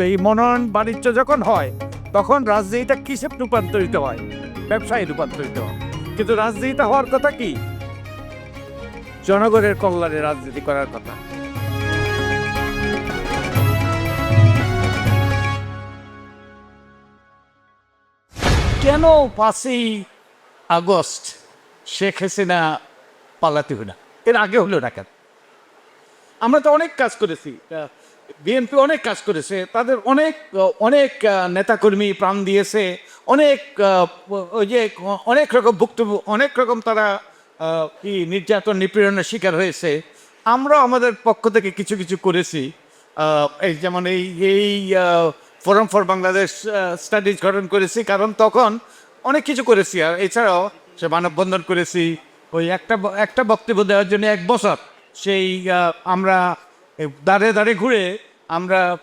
এই মনোনয়ন বাণিজ্য যখন হয়, তখন রাজনীতিটা কিসে রূপান্তরিত হয়? ব্যবসায় রূপান্তরিত হয়। কিন্তু রাজনীতিটা হওয়ার কথা কি? জনগণের কল্যাণে রাজনীতি করার কথা। কেন পাঁচই আগস্ট শেখ হাসিনা পালাতে না? এর আগে হলো না কেন? আমরা তো অনেক কাজ করেছি। বিএনপি অনেক কাজ করেছে, তাদের অনেক অনেক নেতাকর্মী প্রাণ দিয়েছে, অনেক ওই যে, অনেক রকম বক্তব্য অনেক রকম তারা কি নির্যাতন নিপীড়নের শিকার হয়েছে। আমরা আমাদের পক্ষ থেকে কিছু কিছু করেছি। এই যেমন এই এই ফোরাম ফর বাংলাদেশ স্টাডিজ গঠন করেছি, কারণ তখন অনেক কিছু করেছি। আর এছাড়াও সে মানববন্ধন করেছি, ওই একটা একটা বক্তব্য দেওয়ার জন্য এক বছর। সেই আমরা দাঁড়ে দাঁড়ে ঘুরে আমরা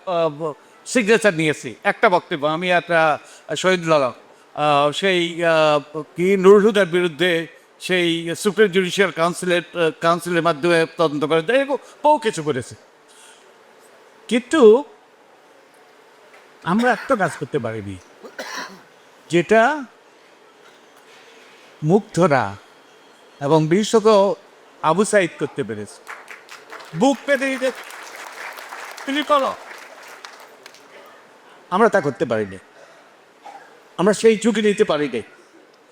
সিগনেচার নিয়েছি। একটা বক্তব্য আমি একটা শহীদ আহ, সেই কি নুরুল হুদার বিরুদ্ধে সেই সুপ্রিম জুডিশিয়াল কাউন্সিলের কাউন্সিলের মাধ্যমে তদন্ত করে এরকম বহু কিছু করেছে। কিন্তু আমরা একটা কাজ করতে পারিনি যেটা মুগ্ধরা এবং বিশেষত আবু সাইদ করতে পেরেছে। বুক পেতে দিতে। তুমি করো। আমরা তা করতে পারিনি। আমরা সেই ঝুঁকি নিতে পারিনি।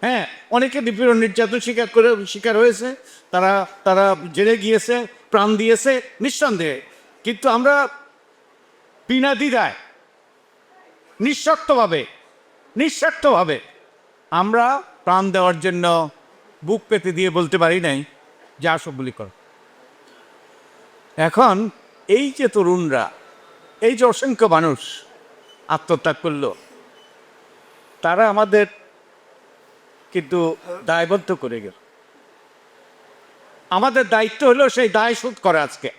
হ্যাঁ অনেকে নিপীড়ন নির্যাতন স্বীকার করে, শিকার হয়েছে। তারা তারা জেলে গিয়েছে, প্রাণ দিয়েছে নিঃসন্দেহে। কিন্তু আমরা বিনা দ্বিধায় নিঃস্বার্থভাবে নিঃস্বার্থভাবে আমরা প্রাণ দেওয়ার জন্য বুক পেতে দিয়ে বলতে পারি নাই। যে আসো গুলি করো। এখন এই যে তরুণরা, এই যে অসংখ্য মানুষ আত্মত্যাগ করল, তারা আমাদের কিন্তু দায়বদ্ধ করে গেল। আমাদের দায়িত্ব হলো সেই দায় শোধ করা আজকে।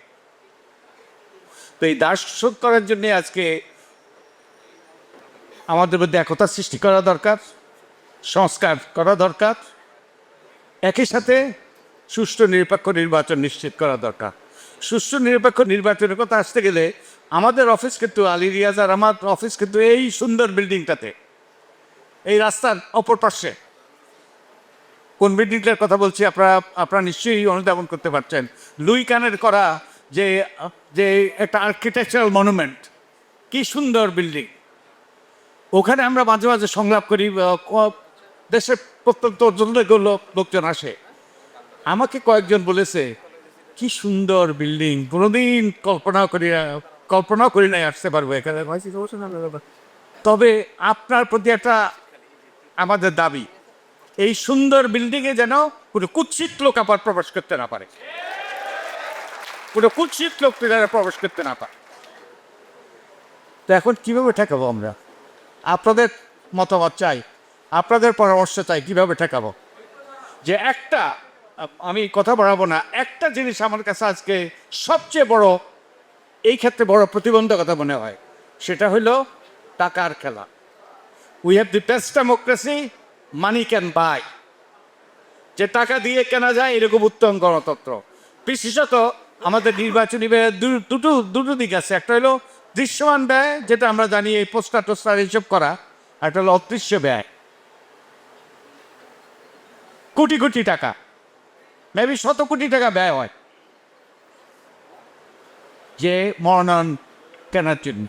তো এই দায় শোধ করার জন্য আজকে আমাদের মধ্যে একতা সৃষ্টি করা দরকার, সংস্কার করা দরকার। একই সাথে সুষ্ঠু নিরপেক্ষ নির্বাচন নিশ্চিত করা দরকার। সুষ্ঠু নিরপেক্ষ নির্বাচনের কথা আসতে গেলে আমাদের অফিস কিন্তু আলী রিয়াজ আর আমার অফিস কিন্তু এই সুন্দর বিল্ডিংটাতে, এই রাস্তার অপর পাশে। কোন বিল্ডিংটার কথা বলছি আপনারা আপনারা নিশ্চয়ই অনুধাবন করতে পারছেন। লুই কানের করা যে যে একটা আর্কিটেকচারাল মনুমেন্ট কি সুন্দর বিল্ডিং। ওখানে আমরা মাঝে মাঝে সংলাপ করি দেশের প্রত্যন্ত লোকজন আসে। আমাকে কয়েকজন বলেছে, কি সুন্দর বিল্ডিং, কোনোদিন কল্পনা করি না- কল্পনাও করি নাই আসতে পারব এখানে। তবে আপনার প্রতি একটা আমাদের দাবি, এই সুন্দর বিল্ডিংয়ে যেন কোনো কুৎসিত লোক আবার প্রবেশ করতে না পারে। কোনো কুৎসিত লোক প্রবেশ করতে না পারে। তো এখন কীভাবে ঠেকাবো আমরা? আপনাদের মতামত চাই, আপনাদের পরামর্শ চাই, কীভাবে ঠেকাবো? যে একটা আমি কথা বাড়াবো না। একটা জিনিস আমার কাছে আজকে সবচেয়ে বড়, এই ক্ষেত্রে বড় প্রতিবন্ধকতা মনে হয়। সেটা হলো টাকার খেলা। We have the best democracy money can buy যে টাকা দিয়ে কেনা যায়, এরকম উত্তম গণতন্ত্র। বিশেষত আমাদের নির্বাচনী ব্যয় দুটো দুটো দিক আছে। একটা হলো দৃশ্যমান ব্যয়, যেটা আমরা জানি এই পোস্টার টোস্টার এইসব করা। একটা হলো অদৃশ্য ব্যয়। কোটি কোটি টাকা। মেবি শত কোটি টাকা ব্যয় হয়। যে মনোনয়ন কেনার জন্য।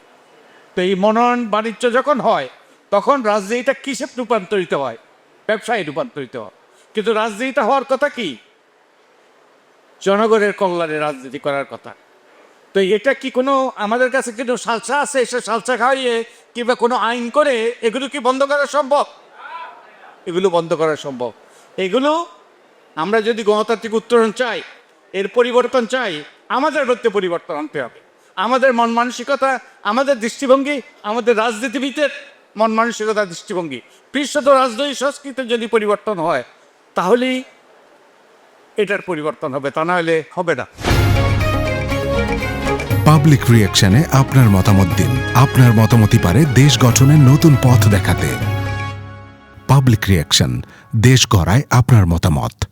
তো এই মনোনয়ন বাণিজ্য যখন হয়, তখন রাজনীতিটা কিসে রূপান্তরিত হয়? ব্যবসায় রূপান্তরিত হয়। কিন্তু রাজনীতিটা হওয়ার কথা কি? জনগণের কল্যাণে রাজনীতি করার কথা। তো এটা কি কোনো আমাদের কাছে কিন্তু সালসা আছে? সে সালসা খাইয়ে কিংবা কোনো আইন করে এগুলো কি বন্ধ করা সম্ভব? এগুলো বন্ধ করা সম্ভব। এগুলো আমরা যদি গণতান্ত্রিক উত্তরণ চাই, এর পরিবর্তন চাই, আমাদের মধ্যে পরিবর্তন আনতে হবে। আমাদের মন মানসিকতা, আমাদের দৃষ্টিভঙ্গি, আমাদের রাজনীতিবিদের মন মানসিকতা, দৃষ্টিভঙ্গি। পৃষ্ঠত রাজনৈতিক সংস্কৃতির যদি পরিবর্তন হয়, তাহলেই এটার পরিবর্তন হবে, তা না হলে হবে না। পাবলিক রিয়াকশনে আপনার মতামত দিন। আপনার মতামতই পারে দেশ গঠনের নতুন পথ দেখাতে। পাবলিক রিয়াকশন, দেশ গড়ায় আপনার মতামত।